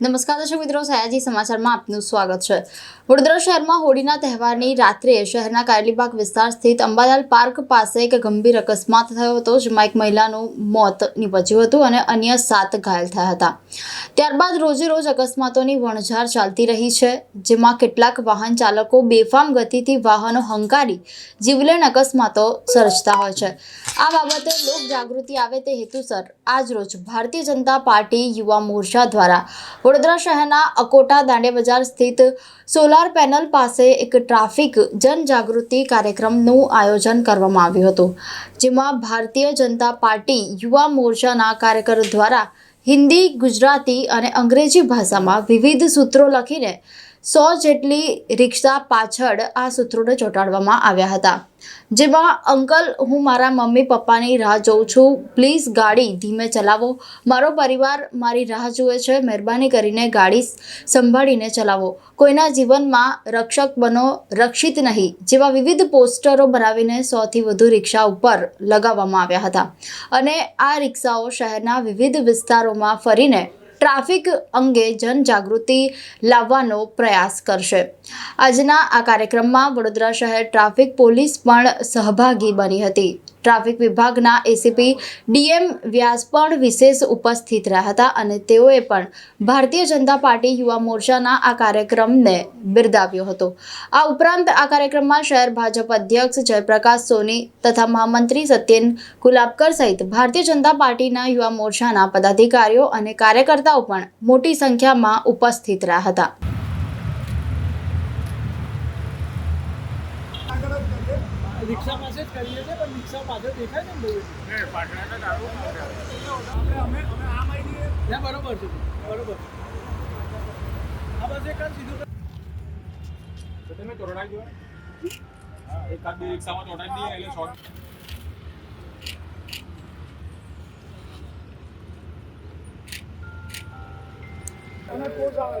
નમસ્કાર દર્શક મિત્રો, સયાજી સમાચારમાં આપનું સ્વાગત છે. વડોદરા શહેરમાં હોળીના તહેવારની રાત્રે શહેરના કાયલીબાગ વિસ્તાર સ્થિત અંબાલાલ પાર્ક પાસે એક ગંભીર અકસ્માત થયો હતો, જેમાં એક મહિલાનું મોત નીપજ્યું હતું અને અન્ય સાત ઘાયલ થયા હતા. ત્યારબાદ રોજે રોજ અકસ્માતોની વણઝાર ચાલતી રહી છે, જેમાં કેટલાક વાહન ચાલકો બેફામ ગતિથી વાહનો હંકારી જીવલેણ અકસ્માતો સર્જતા હોય છે. આ બાબતે લોક જાગૃતિ આવે તે હેતુસર આજરોજ ભારતીય જનતા પાર્ટી યુવા મોરચા દ્વારા વડોદરા શહેરના અકોટા દાંડિયા બજાર સ્થિત સોલાર પેનલ પાસે એક ટ્રાફિક જનજાગૃતિ કાર્યક્રમનું આયોજન કરવામાં આવ્યું હતું, જેમાં ભારતીય જનતા પાર્ટી યુવા મોરચાના કાર્યકરો દ્વારા હિન્દી, ગુજરાતી અને અંગ્રેજી ભાષામાં વિવિધ સૂત્રો લખીને સો જેટલી રિક્ષા પાછળ આ સૂત્રોને ચોંટાડવામાં આવ્યા હતા. જેમાં, અંકલ, હું મારા મમ્મી પપ્પાની રાહ જોઉં છું. પ્લીઝ ગાડી ધીમે ચલાવો. મારો પરિવાર મારી રાહ જુએ છે. મહેરબાની કરીને ગાડી સંભાળીને ચલાવો. કોઈના જીવનમાં રક્ષક બનો રક્ષિત નહીં. જેવા વિવિધ પોસ્ટરો બનાવીને સોથી વધુ રિક્ષા ઉપર લગાવવામાં આવ્યા હતા. અને આ રિક્ષાઓ શહેરના વિવિધ વિસ્તારોમાં ફરીને ટ્રાફિક અંગે જનજાગૃતિ લાવવાનો પ્રયાસ કરશે. આજના આ કાર્યક્રમમાં વડોદરા શહેર ટ્રાફિક પોલીસ પણ સહભાગી બની હતી. ટ્રાફિક વિભાગના એસીપી ડીએમ વ્યાસ પણ વિશેષ ઉપસ્થિત રહ્યા હતા અને તેઓએ પણ ભારતીય જનતા પાર્ટી યુવા મોરચાના આ કાર્યક્રમને બિરદાવ્યો હતો. આ ઉપરાંત આ કાર્યક્રમમાં શહેર ભાજપ અધ્યક્ષ જયપ્રકાશ સોની તથા મહામંત્રી સત્યેન ગુલાબકર સહિત ભારતીય જનતા પાર્ટીના યુવા મોરચાના પદાધિકારીઓ અને કાર્યકર્તાઓ પણ મોટી સંખ્યામાં ઉપસ્થિત રહ્યા હતા. રિક્ષા છે જ કરીએ છીએ પણ રિક્ષા પાછળ દેખાય ને બહુ બરોબર છે બરોબર આ બસ એક સીધું તો તમે તોરડાઈ ગયો એક એકાદ બે રિક્ષામાં તોડાઈ દઈએ એટલે શોર્ટ અને આવે.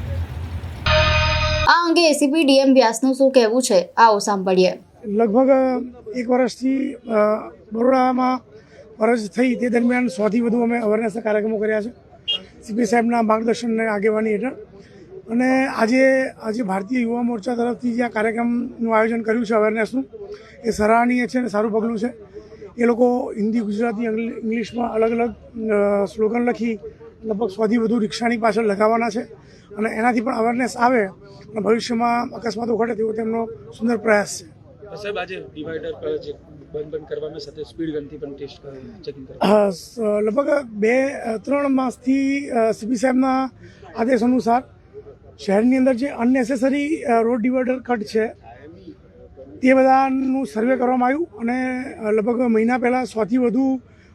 આ અંગે એસીપી ડીએમ વ્યાસનું શું કહેવું છે? આવો સાંભળીએ. લગભગ એક વર્ષથી બરોડામાં ફરજ થઈ તે દરમિયાન સોથી વધુ અમે અવેરનેસના કાર્યક્રમો કર્યા છે. સીપી સાહેબના માર્ગદર્શનને આગેવાની હેઠળ. અને આજે આજે ભારતીય યુવા મોરચા તરફથી જે આ કાર્યક્રમનું આયોજન કર્યું છે અવેરનેસનું એ સરાહનીય છે અને સારું પગલું છે. એ લોકો હિન્દી, ગુજરાતી ઇંગ્લિશમાં અલગ અલગ સ્લોગન લખી લગભગ સોથી વધુ રિક્ષાની પાછળ લગાવવાના છે અને એનાથી પણ અવેરનેસ આવે અને ભવિષ્યમાં અકસ્માતો ઘટે તેવો તેમનો સુંદર પ્રયાસ છે. સાહેબ આજે ડિવાઈડર પર જે બંધ બંધ કરવામાં સાથે સ્પીડ ગનથી પણ ટેસ્ટ ચેકિંગ લગભગ બે ત્રણ માસથી સીપી સાહેબના આદેશ અનુસાર શહેરની અંદર જે અનનેસેસરી રોડ ડિવાઈડર કટ છે તે બધાનું સર્વે કરવામાં આવ્યું અને લગભગ મહિના પહેલાં સોથી વધુ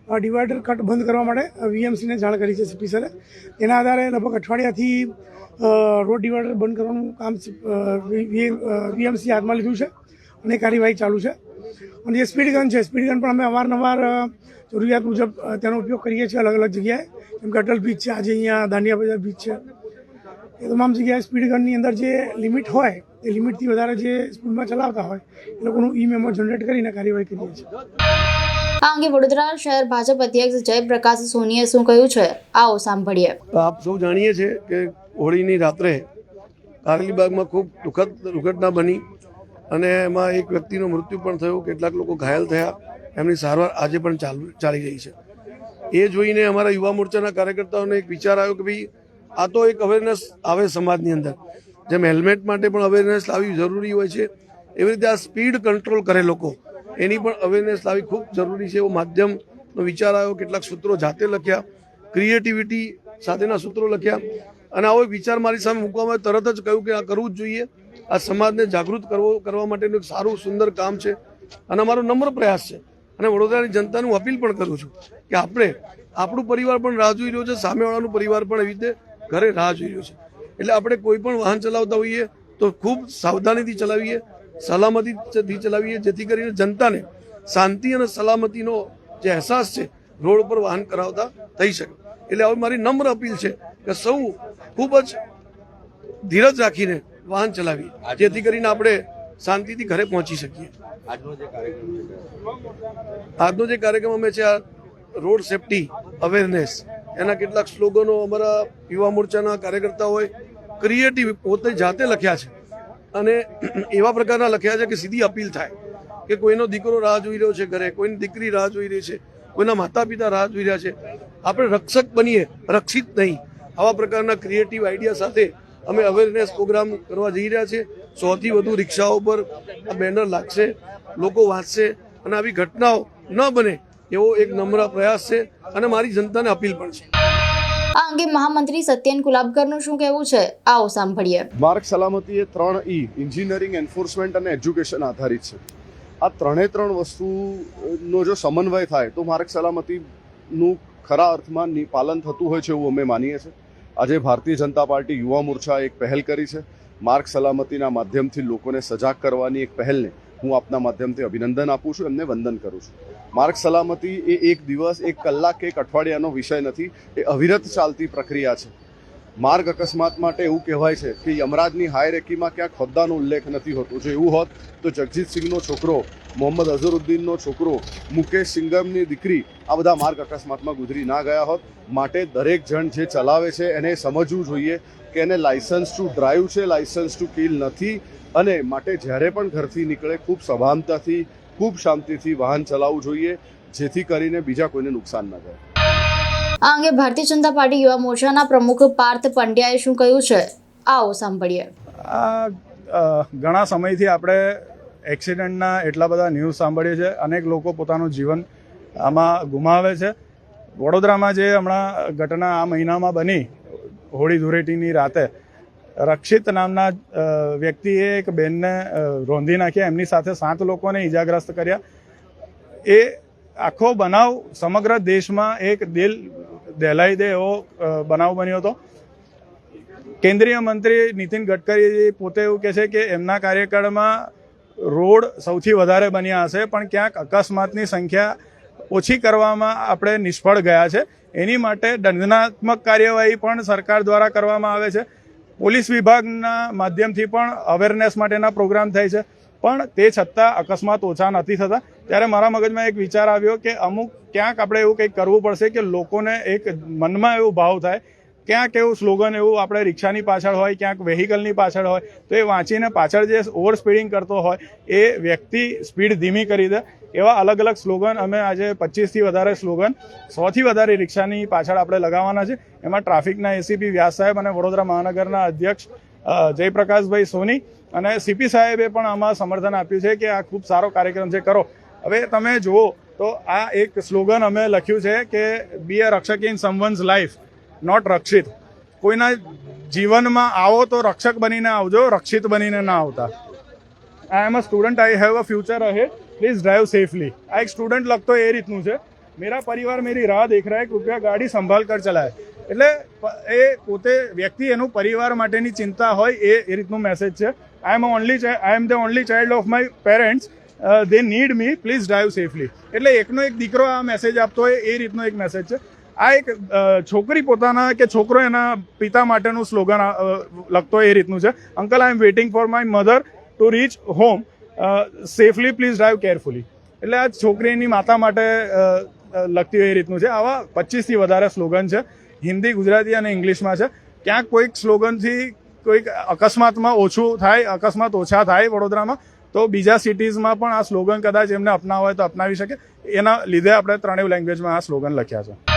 ડિવાઈડર કટ બંધ કરવા માટે વીએમસીને જાણ કરી છે સીપી સરે તેના આધારે લગભગ અઠવાડિયાથી રોડ ડિવાઈડર બંધ કરવાનું કામ વીએમસી હાથમાં લીધું છે અને કાર્યવાહી ચાલુ છે. અને જે સ્પીડ ગન છે. સ્પીડ ગન પણ અમે અવારનવાર જરૂરિયાત મુજબ તેનો ઉપયોગ કરીએ છીએ અલગ અલગ જગ્યાએ. જેમ કે અટલ બીચ છે, આજે અહીંયા દાંડિયા બજાર બીચ છે. એ તમામ જગ્યાએ સ્પીડ ગનની અંદર જે લિમિટ હોય, એ લિમિટથી વધારે જે સ્પીડમાં ચલાવતા હોય, એ લોકોનું ઈ મેમો જનરેટ કરીને કાર્યવાહી કરીએ છીએ. આ અંગે વડોદરા શહેર ભાજપ અધ્યક્ષ જયપ્રકાશ સોનીએ શું કહ્યું છે? આવો સાંભળીએ. આપ સૌ જાણીએ છીએ કે હોળીની રાત્રે કારેલીબાગમાં ખૂબ દુઃખદ દુર્ઘટના બની અને એમાં એક વ્યક્તિનું મૃત્યુ પણ થયું. કેટલાક લોકો ઘાયલ થયા. એમની સારવાર આજે પણ ચાલુ, ચાલી રહી છે. એ જોઈને અમારા યુવા મોરચાના કાર્યકર્તાઓને એક વિચાર આવ્યો કે ભાઈ, આ તો એક અવેરનેસ આવે સમાજની અંદર. જેમ હેલ્મેટ માટે પણ અવેરનેસ લાવવી જરૂરી હોય છે. એવી રીતે આ સ્પીડ કંટ્રોલ કરે લોકો. એની પણ અવેરનેસ લાવી ખૂબ જરૂરી છે. એવો માધ્યમનો વિચાર આવ્યો. કેટલાક સૂત્રો જાતે લખ્યા. ક્રિએટિવિટી સાથેના સૂત્રો લખ્યા. અને આવો વિચાર મારી સામે મૂકવામાં તરત જ કહ્યું કે આ કરવું જ જોઈએ. આ સમાજને જાગૃત કરવો, કરવા માટેનું એક સારું, સુંદર કામ છે. અને અમારો નમ્ર પ્રયાસ છે. અને વડોદરાની જનતાનું અપીલ પણ કરું છું કે આપણે આપણું પરિવાર પણ રાહ જોઈ રહ્યો છે. સામેવાળાનું પરિવાર પણ એવી રીતે ઘરે રાહ જોઈ રહ્યો છે. એટલે આપણે કોઈ પણ વાહન ચલાવતા હોઈએ તો ખૂબ સાવધાનીથી ચલાવીએ. સલામતીથી ચલાવીએ જેથી કરીને જનતાને શાંતિ અને સલામતીનો જે અહેસાસ છે રોડ ઉપર વાહન કરાવતા થઈ શકે. એટલે હવે મારી નમ્ર અપીલ છે કે સૌ ખૂબ જ ધીરજ રાખીને વાહન ચલાવીએ જેથી કરીને આપણે શાંતિથી ઘરે પહોંચી શકીએ. આજનો જે કાર્યક્રમ અમે છે આ રોડ સેફટી અવેરનેસ. એના કેટલાક સ્લોગનો અમારા યુવા મોરચાના કાર્યકર્તાઓએ ક્રિએટિવ પોતે જાતે લખ્યા છે. અને એવા પ્રકારના લખ્યા છે કે સીધી અપીલ થાય કે કોઈનો દીકરો રાહ જોઈ રહ્યો છે ઘરે, કોઈની દીકરી રાહ જોઈ રહી છે, કોઈના માતા પિતા રાહ જોઈ રહ્યા છે. આપણે રક્ષક બનીએ, રક્ષિત નહીં. આવા પ્રકારના ક્રિએટિવ આઈડિયા સાથે અમે અવેરનેસ પ્રોગ્રામ કરવા જઈ રહ્યા છીએ. સૌથી વધુ રિક્ષાઓ પર આ બેનર લાગશે, લોકો વાંચશે અને આવી ઘટનાઓ ન બને એવો એક નમ્ર પ્રયાસ છે અને મારી જનતાને અપીલ પણ છે. આ અંગે મહામંત્રી સત્યન કુલાબકરનું શું કહેવું છે? આવો સાંભળીએ. માર્ગ સલામતી એ ત્રણ ઈ એન્જિનિયરિંગ એન્ફોર્સમેન્ટ અને એજ્યુકેશન આધારિત છે. આ ત્રણે ત્રણ વસ્તુનો જો સમન્વય થાય, તો માર્ગ સલામતીનું ખરા અર્થમાં પાલન થતું હોય છે એવું અમે માનીએ છીએ. આજે ભારતીય જનતા પાર્ટી યુવા મોરચા એક પહેલ કરી છે. માર્ગ સલામતીના માધ્યમથી લોકોને સજાગ કરવાની એક પહેલને હું આપના માધ્યમથી અભિનંદન આપું છું, એમને વંદન કરું છું. માર્ગ સલામતી એ એક દિવસ, એક કલાક, એક અઠવાડિયાનો વિષય નથી. એ અવિરત ચાલતી પ્રક્રિયા છે. માર્ગ અકસ્માત માટે એવું કહેવાય છે કે યમરાજની હાયરેકીમાં ક્યાંક હોદ્દાનો ઉલ્લેખ નથી હોતો. જો એવું હોત તો જગજીતસિંહનો છોકરો, મોહમ્મદ અઝરુદ્દીનનો છોકરો, મુકેશ સિંગમની દીકરી આ બધા માર્ગ અકસ્માતમાં ગુજરી ના ગયા હોત. માટે દરેક જણ જે ચલાવે છે એને સમજવું જોઈએ કે એને લાયસન્સ ટુ ડ્રાઈવ છે લાયસન્સ ટુ કિલ નથી. અને માટે જ્યારે પણ ઘરથી નીકળે ખૂબ સભાનતાથી ખૂબ શાંતિથી વાહન ચલાવવું જોઈએ જેથી કરીને બીજા કોઈને નુકસાન ન થાય. આ અંગે ભારતીય જનતા પાર્ટી યુવા મોરચાના પ્રમુખ પાર્થ પંડ્યાએ શું કહ્યું છે? આવો સાંભળીએ. આ ઘણા સમયથી આપણે એક્સિડન્ટના એટલા બધા ન્યૂઝ સાંભળીએ છીએ. અનેક લોકો પોતાનું જીવન આમાં ગુમાવે છે. વડોદરામાં જે હમણાં ઘટના આ મહિનામાં બની હોળી ધૂળેટીની રાતે રક્ષિત નામના વ્યક્તિએ એક બેનને રોંધી નાખ્યા, એમની સાથે સાત લોકોને ઈજાગ્રસ્ત કર્યા. એ આખો બનાવ સમગ્ર દેશમાં એક દિલ દહેલાઈ દે એવો બનાવ બન્યો હતો. કેન્દ્રીય મંત્રી નીતિન ગડકરી પોતે એવું કહે છે કે એમના કાર્યકાળમાં રોડ સૌથી વધારે બન્યા હશે, પણ ક્યાંક અકસ્માતની સંખ્યા ઓછી કરવામાં આપણે નિષ્ફળ ગયા છે. એની માટે દંડનાત્મક કાર્યવાહી પણ સરકાર દ્વારા કરવામાં આવે છે. પોલીસ વિભાગના માધ્યમથી પણ અવેરનેસ માટેના પ્રોગ્રામ થાય છે. પણ તે છતાં અકસ્માત ઓછા નથી થતા. ત્યારે મારા મગજમાં એક વિચાર આવ્યો કે અમુક ક્યાંક આપણે એવું કંઈક કરવું પડશે કે લોકોને એક મનમાં એવો ભાવ થાય. ક્યાંક એવું સ્લોગન એવું આપણે રિક્ષાની પાછળ હોય, ક્યાંક વેહિકલની પાછળ હોય, તો એ વાંચીને પાછળ જે ઓવર સ્પીડિંગ કરતો હોય, એ વ્યક્તિ સ્પીડ ધીમી કરી દે. એવા અલગ અલગ સ્લોગન અમે આજે પચીસથી વધારે સ્લોગન, સોથી વધારે રિક્ષાની પાછળ આપણે લગાવવાના છે. એમાં ટ્રાફિકના એસીપી વ્યાસ સાહેબ અને વડોદરા મહાનગરના અધ્યક્ષ જયપ્રકાશભાઈ સોની અને સીપી સાહેબે પણ આમાં સમર્થન આપ્યું છે કે આ ખૂબ સારો કાર્યક્રમ છે, કરો. હવે તમે જુઓ તો આ એક સ્લોગન અમે લખ્યું છે કે be a rakshak in someone's life not rakshit. કોઈના જીવનમાં આવો તો રક્ષક બનીને આવજો, રક્ષિત બનીને ના આવતા. I am a student I have a future ahead please drive safely આ એક સ્ટુડન્ટ લગતો એ રીતનું છે. મેરા પરિવાર મેરી રાહ દેખ રહા કૃપયા ગાડી સંભાળ કર ચલાય. એટલે એ પોતે વ્યક્તિ, એનું પરિવાર માટેની ચિંતા હોય એ એ રીતનું મેસેજ છે. I am only I am the only child of my parents they need me please drive safely એટલે એકનો એક દીકરો આ મેસેજ આપતો હોય, એ રીતનો એક મેસેજ છે. આ એક છોકરી પોતાના કે છોકરો એના પિતા માટેનું સ્લોગન લખતો એ રીતનું છે. Uncle I am waiting for my mother to reach home safely please drive carefully એટલે આ છોકરીની માતા માટે અ, હોય એ રીતનું છે. આવા પચીસથી વધારે સ્લોગન છે. હિન્દી ગુજરાતી અને ઇંગ્લિશમાં છે. ક્યાંક કોઈક સ્લોગનથી કોઈક અકસ્માતમાં ઓછું થાય અકસ્માત ઓછા થાય વડોદરામાં તો બીજા સિટીઝમાં પણ આ સ્લોગન કદાચ એમને અપનાવવા હોય તો અપનાવી શકે. એના લીધે આપણે ત્રણેય લેંગ્વેજમાં આ સ્લોગન લખ્યા છે.